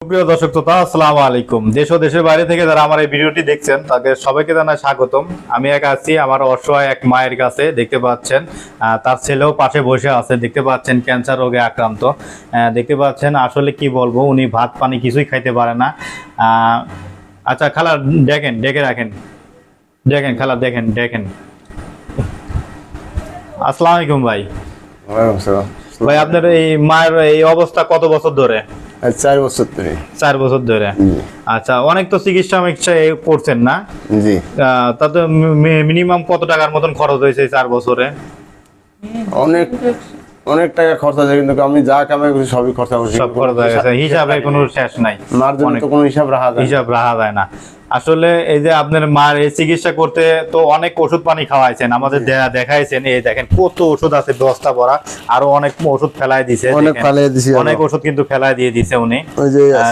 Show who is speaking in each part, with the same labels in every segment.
Speaker 1: সুপ্রিয় দর্শক শ্রোতা আসসালামু আলাইকুম। দেশ ও দেশের বাইরে থেকে যারা আমার এই ভিডিওটি দেখছেন তাদের সবাইকে জানাই স্বাগতম। আমি এক আছি আমার অসহায় এক মায়ের কাছে দেখতে পাচ্ছেন তার ছেলেও পাশে বসে আছে দেখতে পাচ্ছেন ক্যান্সার রোগে আক্রান্ত। দেখতে পাচ্ছেন আসলে কি বলব উনি ভাত পানি কিছুই খাইতে পারে না। আচ্ছা খালা দেখেন ডেকে রাখেন। দেখেন খালা দেখেন দেখেন। আসসালামু আলাইকুম ভাই। ভাই আপনার এই মায়ের এই অবস্থা কত বছর ধরে?
Speaker 2: চার বছর ধরে।
Speaker 1: চার বছর ধরে। আচ্ছা অনেক তো চিকিৎসা করছেন না।
Speaker 2: জি।
Speaker 1: তাতে মিনিমাম কত টাকার মতন খরচ হয়েছে চার বছরে?
Speaker 2: অনেক অনেক টাকা খরচ হয়েছে কিন্তু আমি যা কামাই করছি সবই খরচা করছি।
Speaker 1: সব খরচ হয়ে গেছে। হিসাবে কোনো শেষ নাই।
Speaker 2: মার জন্য তো কোনো হিসাব রাখা যায়
Speaker 1: হিসাব রাখা যায় না। আসলে এই যে আপনার মার এই চিকিৎসা করতে তো অনেক ওষুধ পানি খাওয়াইছেন আমাদের দেখাইছেন এই দেখেন কত ওষুধ আছে ব্যবস্থা ভরা আরও অনেক ওষুধ ফেলাই দিছে
Speaker 2: অনেক
Speaker 1: দেখেন।
Speaker 2: ফালিয়ে
Speaker 1: অনেক ওষুধ কিন্তু ফেলাই দিয়ে দিছে উনি।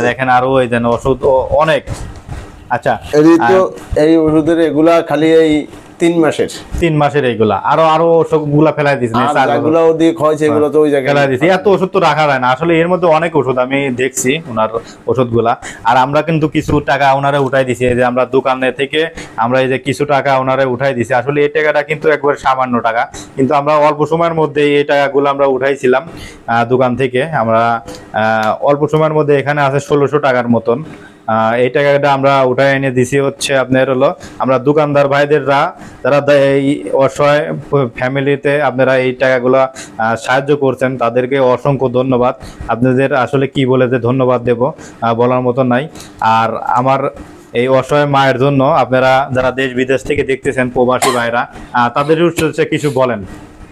Speaker 1: দেখেন আরও ওই দেন ওষুধ অনেক। আচ্ছা
Speaker 2: এই তো এই ওষুধের এগুলা খালি এই তিন মাসের।
Speaker 1: তিন মাসের এইগুলা। আরও আরও ওষুধগুলা ফেলাই দিয়েছেন
Speaker 2: দিয়ে তো ওই জায়গায়
Speaker 1: ফেলাই এত ওষুধ তো রাখা যায় না। আসলে এর মধ্যে অনেক ওষুধ আমি দেখছি ওনার ওষুধগুলা। আর আমরা কিন্তু কিছু টাকা ওনারে উঠাই দিছি। যে আমরা দোকানে থেকে আমরা এই যে কিছু টাকা ওনারে উঠাই দিছি। আসলে এই টাকাটা কিন্তু একবার সামান্য টাকা। কিন্তু আমরা অল্প সময়ের মধ্যে এই টাকাগুলো আমরা উঠাইছিলাম আহ, দোকান থেকে। আমরা আহ, অল্প সময়ের মধ্যে এখানে আছে ষোলোশো টাকার মতন। এই টাকাটা আমরা উঠাই এনে দিছি হচ্ছে আপনার হলো, আমরা দোকানদার ভাইদেররা যারা এই অসহায় ফ্যামিলিতে আপনারা এই টাকাগুলো সাহায্য করছেন, তাদেরকে অসংখ্য ধন্যবাদ। আপনাদের আসলে কি বলে যে ধন্যবাদ দেব বলার মতো নাই। আর আমার এই অসহায় মায়ের জন্য আপনারা যারা দেশ বিদেশ থেকে দেখতেছেন প্রবাসী ভাইরা তাদের উদ্দেশ্যে কিছু বলেন।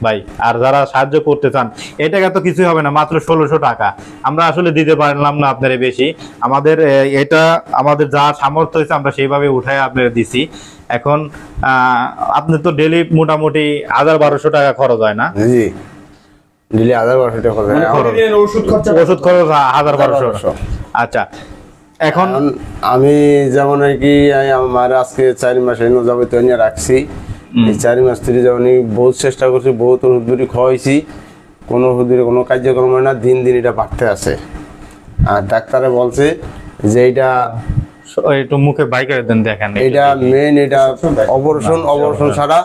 Speaker 1: ভাই আর যারা সাহায্য করতে চান এই টাকা তো কিছুই হবে না মাত্র ষোলোশো টাকা। আমরা আসলে দিতে পারলাম না আপনার বেশি। আমাদের এটা আমাদের যা সামর্থ্য হয়েছে আমরা সেইভাবে উঠায় আপনার দিছি। এখন আহ, আপনি তো ডেলি মোটামুটি হাজার বারোশো টাকা খরচ হয় না?
Speaker 2: জি। দিলে হাজার বারোশো টাকা খরচ হয়।
Speaker 1: খরচ।
Speaker 3: ওষুধ খরচ
Speaker 1: হাজার বারোশো।
Speaker 2: বারোশো।
Speaker 1: আচ্ছা এখন
Speaker 2: এখন আমি যেমন আর কি আমার আজকে চার মাস এনে যাবতীয় নিয়ে রাখছি। এই চার মাস ধরে যেমন বহুত চেষ্টা করছি বহুত ধরে খাওয়াইছি কোনো ধরে কোনো কার্যক্রম হয় না দিন দিন এটা বাড়তে আছে। আর ডাক্তারে বলছে যে এটা
Speaker 1: একটু মুখে বাইকে দেন দেখেন।
Speaker 2: এটা মেন এটা অপারেশন অপারেশন ছাড়া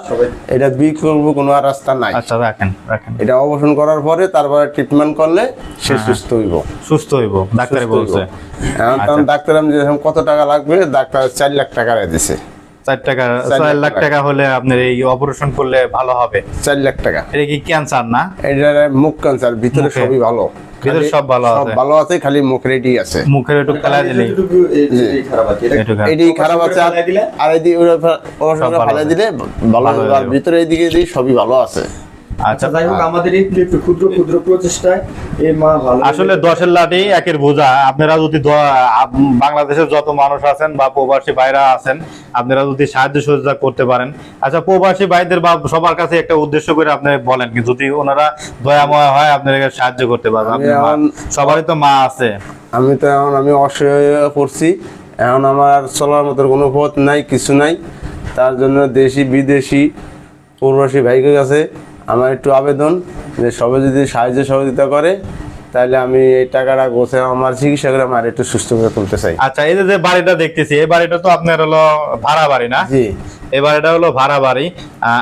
Speaker 2: এটা বিকল্প কোনো আর রাস্তা নাই।
Speaker 1: আচ্ছা রাখেন রাখেন।
Speaker 2: এটা অপারেশন করার পরে তারপরে ট্রিটমেন্ট করলে সে সুস্থ হইব।
Speaker 1: সুস্থ হইব ডাক্তারে বলছে।
Speaker 2: এখন ডাক্তার আমি কত টাকা লাগবে ডাক্তার চার লাখ টাকা দিছে।
Speaker 1: চার টাকা
Speaker 2: চার লাখ টাকা।
Speaker 1: হলে আপনার এই অপারেশন করলে ভালো হবে।
Speaker 2: চার লাখ টাকা।
Speaker 1: এটা কি ক্যান্সার না?
Speaker 2: এটা মুখ ক্যান্সার ভিতরে সবই ভালো।
Speaker 1: ভিতরে সব ভালো
Speaker 2: সব
Speaker 1: আছে।
Speaker 2: ভালো আছে খালি মুখ রেডি আছে।
Speaker 1: মুখের একটু খেলা দিলে
Speaker 3: খারাপ আছে।
Speaker 2: খারাপ। আর-
Speaker 3: দিলে?
Speaker 2: এদিকে ওর
Speaker 1: ভালো
Speaker 2: ফেলে দিলে ভালো
Speaker 1: ভালো
Speaker 2: হবে। আর ভিতরে এদিকে এদিকে সবই ভালো আছে।
Speaker 1: আচ্ছা
Speaker 3: আচ্ছা যাই হোক আমাদের এই একটু ক্ষুদ্র ক্ষুদ্র প্রচেষ্টায় এই মা ভালো
Speaker 1: আসলে দশের লাঠি একের বোঝা। আপনারা যদি বাংলাদেশের যত মানুষ আছেন বা প্রবাসী ভাইরা আছেন আপনারা যদি সাহায্য সহযোগিতা করতে পারেন। আচ্ছা প্রবাসী ভাইদের বা সবার কাছে একটা উদ্দেশ্য করে আপনি বলেন কি যদি ওনারা দয়াময় হয় আপনাদেরকে সাহায্য করতে পারবেন।
Speaker 2: আমি এখন-
Speaker 1: সবারই তো মা আছে।
Speaker 2: আমি তো এখন আমি অসহায় হয়ে পড়ছি। এখন আমার আর চলার মতো কোনো পথ নাই কিছু নাই। তার জন্য দেশি বিদেশি প্রবাসী ভাইকের কাছে আমার একটু আবেদন যে সবাই যদি সাহায্য সহযোগিতা করে তাহলে আমি এই টাকাটা গোছে আমার চিকিৎসা করে আমার একটু সুস্থ করে তুলতে চাই।
Speaker 1: আচ্ছা এই যে বাড়িটা দেখতেছি এই বাড়িটা তো আপনার হলো ভাড়া বাড়ি না?
Speaker 2: জি।
Speaker 1: এই বাড়িটা হলো ভাড়া বাড়ি।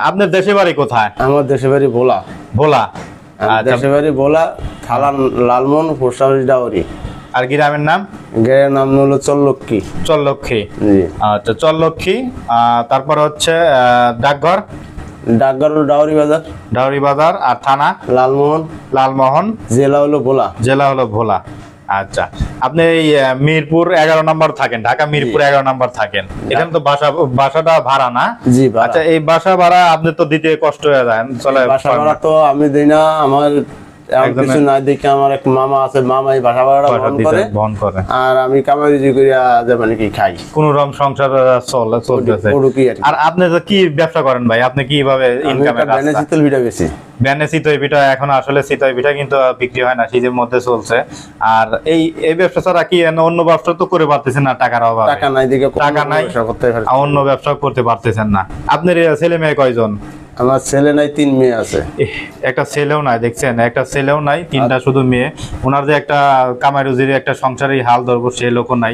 Speaker 1: আপনার দেশে বাড়ি কোথায়?
Speaker 2: আমার দেশে বাড়ি ভোলা।
Speaker 1: ভোলা। আচ্ছা।
Speaker 2: দেশে বাড়ি ভোলা থালা লালমন পোস্ট ডাউরি
Speaker 1: আর গ্রামের নাম?
Speaker 2: গ্রামের নাম হলো
Speaker 1: চল্লক্ষী।
Speaker 2: জি।
Speaker 1: আচ্ছা চল্লক্ষী তারপর হচ্ছে ডাকঘর?
Speaker 2: ডাকঘর হলো ডাউরি বাজার।
Speaker 1: ডাউরি বাজার আর থানা?
Speaker 2: লালমোহন।
Speaker 1: লালমোহন।
Speaker 2: জেলা হলো ভোলা।
Speaker 1: জেলা হলো ভোলা। আচ্ছা। আপনি এই মিরপুর এগারো নম্বর থাকেন ঢাকা মিরপুর এগারো নম্বর থাকেন। এখানে তো বাসা বাসাটা ভাড়া না?
Speaker 2: জি
Speaker 1: আচ্ছা এই বাসা ভাড়া আপনি তো দিতে কষ্ট হয়ে যায় চলে
Speaker 2: বাসা ভাড়া তো আমি দিই না আমার কিছু না দেখে আমার এক মামা আছে মামা বাসা ভাড়াটা
Speaker 1: বাসা
Speaker 2: বহন
Speaker 1: দিতে
Speaker 2: করে।
Speaker 1: বহন করে।
Speaker 2: আর আমি কামাই করিয়া যে মানে কি খাই।
Speaker 1: কোন রকম সংসার চলে চলতেছে।
Speaker 2: আর
Speaker 1: আপনি কি ব্যবসা করেন ভাই? আপনি কীভাবে
Speaker 2: আমি
Speaker 1: ইনকামের
Speaker 2: একটা ব্যানে
Speaker 1: রাস্তা?
Speaker 2: শীতল ভিটা বেশি
Speaker 1: ব্যানে চিতই পিঠা এখন আসলে চিতই পিঠা কিন্তু বিক্রি হয় না শীতের মধ্যে চলছে। আর এই এই ব্যবসা ছাড়া কি অন্য ব্যবসা তো করে পারতেছেন না টাকার অভাব?
Speaker 2: টাকা নাই দিকে
Speaker 1: টাকা নাই অন্য ব্যবসা করতে পারতেছেন না। আপনার ছেলে মেয়ে কয়জন?
Speaker 2: আমার ছেলে নাই তিন মেয়ে আছে।
Speaker 1: এহ, একটা ছেলেও নাই দেখছেন? একটা ছেলেও নাই তিনটা শুধু মেয়ে। ওনার যে একটা কামাই রুজির একটা সংসারের হাল ধরবো সে লোকও নাই।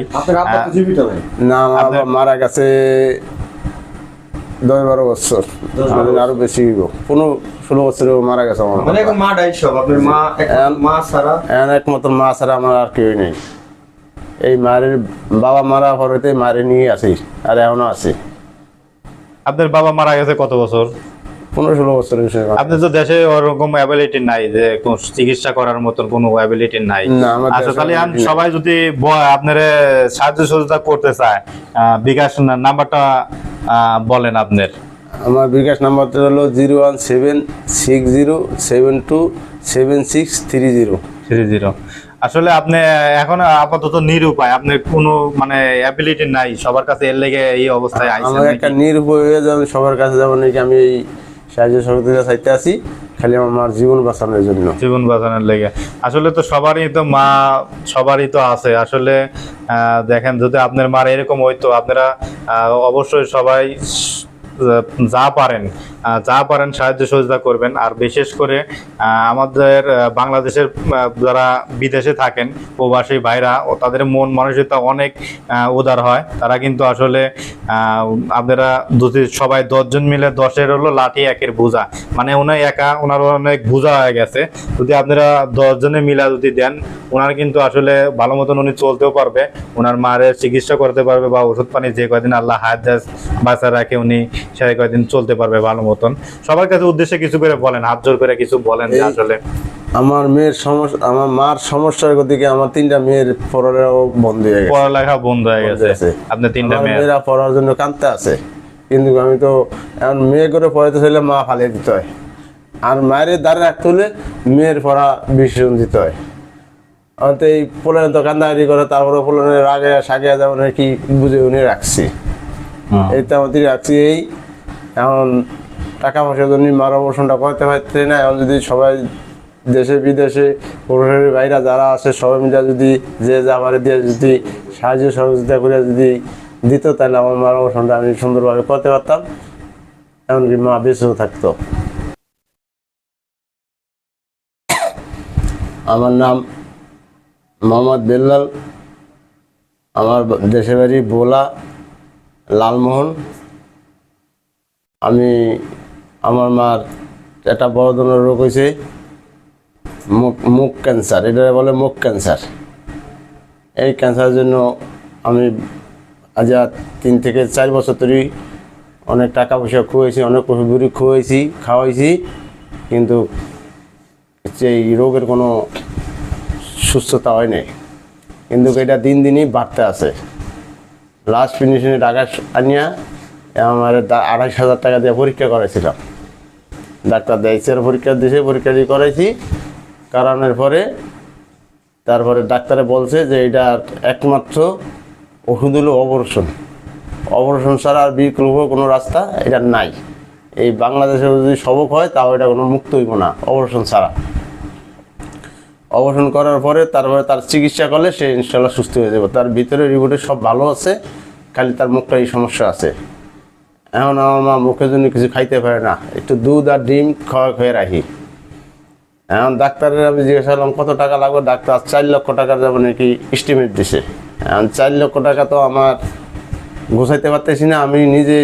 Speaker 2: না আমার মারা গেছে দশ বারো বছর। আরও বেশি হইব। পনেরো ষোলো বছর মারা গেছে আমার
Speaker 3: মানে
Speaker 2: একমাত্র মা ছাড়া আমার আর কেউ নেই। এই মায়ের বাবা মারা পরেতে মারে নিয়ে আসি আর এখনও আছে
Speaker 1: আপনার বাবা মারা গেছে কত বছর?
Speaker 2: পনেরো ষোলো বছর হয়েছে
Speaker 1: আপনি তো দেশে ওরকম অ্যাবিলিটি নাই যে কোন চিকিৎসা করার মতন কোনো অ্যাবিলিটি নাই। আচ্ছা তাহলে সবাই যদি আপনার সাহায্য সহযোগিতা করতে চায় বিকাশ নাম্বারটা বলেন আপনার।
Speaker 2: আমার বিকাশ নাম্বারটা হলো zero one seven six zero seven two seven six three zero.
Speaker 1: Three zero. আসলে আপনি এখন আপাতত নিরুপায়। আপনার কোনো মানে অ্যাবিলিটি নাই। সবার কাছে এর লেগে এই অবস্থায় আইছেন
Speaker 2: একটা
Speaker 1: নাকি?
Speaker 2: নির্ভয় হয়ে যাবে সবার কাছে যেমন নাকি আমি এই সাহায্য সহযোগিতা চাইতে আছি, খালি আমার জীবন বাঁচানোর জন্য।
Speaker 1: জীবন বাঁচানোর লেগে। আসলে তো সবারই তো মা, সবারই তো আছে। আসলে দেখেন, যদি আপনার মার এরকম হইতো, আপনারা অবশ্যই সবাই যা পারেন যা পারেন সাহায্য সহযোগিতা করবেন। আর বিশেষ করে আমাদের বাংলাদেশের যারা বিদেশে থাকেন, প্রবাসী ভাইরা, ও তাদের মন মানসিকতা অনেক উদার হয়। তারা কিন্তু আসলে আপনারা যদি সবাই দশজন মিলে দশের হলো লাঠি একের বোঝা। মানে উনি একা ওনার অনেক বোঝা হয়ে গেছে। যদি আপনারা দশজনে মিলা যদি দেন ওনার কিন্তু আসলে ভালো মতন উনি চলতেও পারবে। ওনার মায়ের চিকিৎসা করতে পারবে বা ওষুধ পানি যে কয়দিন আল্লাহ হায়াত বাঁচা রাখে উনি সে কয়দিন চলতে পারবে ভালো মতন। সবার কাছে উদ্দেশ্যে কিছু করে বলেন হাত জোর করে কিছু বলেন আসলে
Speaker 2: আমার মেয়ের সমস্যা আমার মার সমস্যার গতিকে আমার তিনটা মেয়ের পড়ালেও বন্ধ হয়ে গেছে।
Speaker 1: পড়ালেখা বন্ধ হয়ে গেছে।
Speaker 2: আছে।
Speaker 1: আপনার তিনটা
Speaker 2: মেয়েরা পড়ার জন্য কাঁদতে আছে। কিন্তু আমি তো এখন মেয়ে করে পড়াতে চাইলে মা ফালিয়ে দিতে হয়। আর মায়ের দ্বারা রাখতে হলে মেয়ের পড়া বিসর্জন দিতে হয়। আমি তো এই পোলানে তো কান্দাকাটি করে তারপরে পোলানের রাগে সাগে যেমন কি বুঝে উনি রাখছি। এই তো আমাদের রাখছি। এই এখন টাকা পয়সার জন্য মার অবসরটা করতে পারছে না এখন যদি সবাই দেশে, বিদেশে প্রশাসনের বাইরে যারা আছে, সবাই মিলে যদি যে যা পারে দিয়ে যদি সাহায্য সহযোগিতা করে যদি দিত, তাহলে আমার মার অবসরটা আমি সুন্দরভাবে করতে পারতাম। এমনকি মা বেঁচেও থাকতো। আমার নাম মোহাম্মদ বেল্লাল। আমার দেশের বাড়ি বোলা লালমোহন। আমি, আমার মার একটা বড় ধরনের রোগ হয়েছে। মুখ মুখ ক্যান্সার এটা বলে মুখ ক্যান্সার এই ক্যান্সারের জন্য আমি আজ তিন থেকে চার বছর ধরে অনেক টাকা পয়সা খুয়েছি, অনেক ওষুধ বুড়ি খুয়েছি, খাওয়াইছি, কিন্তু সেই রোগের কোনো সুস্থতা হয় নাই। কিন্তু এটা দিন দিনই বাড়তে আছে। লাস্ট ফিনিশিংয়ে টাকা আনিয়া আমার আড়াইশ হাজার টাকা দিয়ে পরীক্ষা করেছিলাম ডাক্তার দেয়সের পরীক্ষা দিয়েছে পরীক্ষা দিয়ে করাইছি। করানোর পরে তারপরে ডাক্তারে বলছে যে এটা একমাত্র ওষুধ হলো অপারেশন। অপারেশন ছাড়া আর বিকল্প কোনো রাস্তা এটা নাই। এই বাংলাদেশে যদি সবক হয়, তাও এটা কোনো মুক্ত হইব না, অপারেশন ছাড়া। অপারেশন করার পরে তারপরে তার চিকিৎসা করলে সে ইনশাল্লাহ সুস্থ হয়ে যাবে। তার ভিতরে রিপোর্টে সব ভালো আছে, খালি তার মুখটা এই সমস্যা আছে। এখন আমার মা মুখের জন্য কিছু খাইতে পারে না। একটু দুধ আর ডিম খাওয়া খেয়ে রাখি এখন ডাক্তারের আমি জিজ্ঞাসা করলাম, কত টাকা লাগবে? ডাক্তার, চার লক্ষ টাকার যেমন নাকি এস্টিমেট দিছে। এখন চার লক্ষ টাকা তো আমার গোছাইতে পারতেছি না। আমি নিজে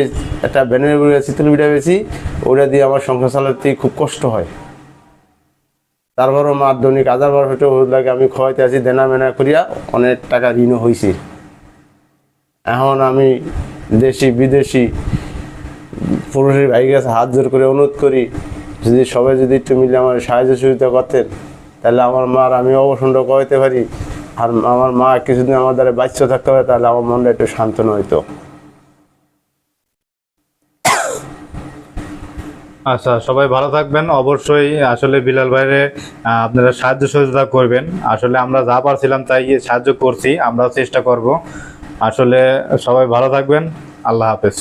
Speaker 2: একটা ব্যানের চিতল বিটা পেয়েছি ওটা দিয়ে আমার সংসার চালাতে খুব কষ্ট হয়। তারপরও মার দৈনিক হাজার বার হইতে লাগে, আমি খাওয়াইতে আছি, দেনা মেনা করিয়া অনেক টাকা ঋণও হয়েছি এখন আমি দেশি বিদেশি পুরুষের ভাই কাছে হাত জোর করে অনুরোধ করি যদি সবাই যদি একটু মিলে আমার সাহায্য সহযোগিতা করতেন, তাহলে আমার মার আমি অবসন্ড করাইতে পারি। আর আমার মা কিছুদিন আমার দ্বারা বাচ্চা থাকতে পারে, তাহলে আমার মনটা একটু শান্তন হইতো।
Speaker 1: আচ্ছা সবাই ভালো থাকবেন। অবশ্যই আসলে বিলাল ভাইরে আপনারা সাহায্য সহযোগিতা করবেন। আসলে আমরা যা পারছিলাম তাই সাহায্য করছি, আমরাও চেষ্টা করব। আসলে সবাই ভালো থাকবেন। আল্লাহ হাফেজ।